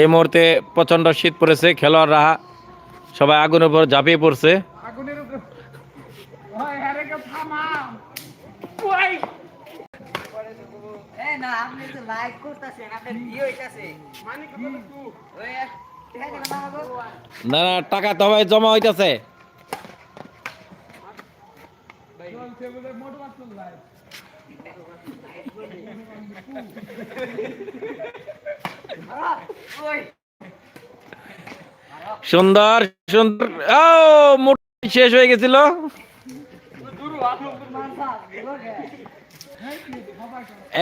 এই মুহূর্তে প্রচণ্ড শীত পড়েছে খেলোয়াড়রা সবাই আগুনের উপর ঝাঁপিয়ে পড়ছে। মানে গো না না টাকা তো ভাই জমা হইতেছে। সুন্দর সুন্দর। ও মোট শেষ হয়ে গেছিল।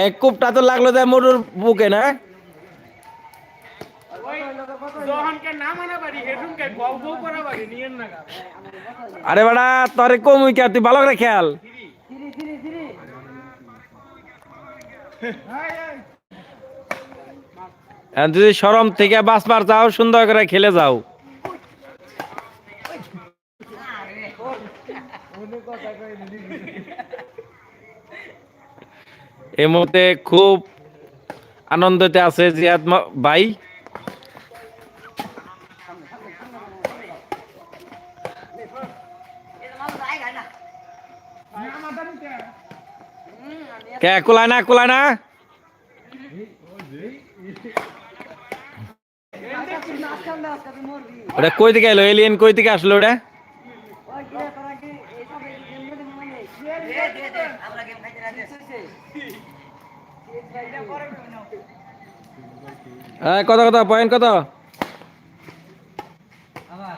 এই কূপটা তো লাগল যায় মোটর বুকে, না? কে কে আরে বেড়া, তোরে কম উইকা তুই ভালো করে খেয়াল। যদি সরম থেকে বাঁচবার যাও সুন্দর করে খেলে যাও। এই মুহূর্তে খুব আনন্দতে আছে জিয়াদ ভাই। কে? কুলায় না। ওটা কই থেকে এলো? এলিয়েন কই থেকে আসলো ওটা? হ্যাঁ কত কত? পয়েন্ট কত? আমার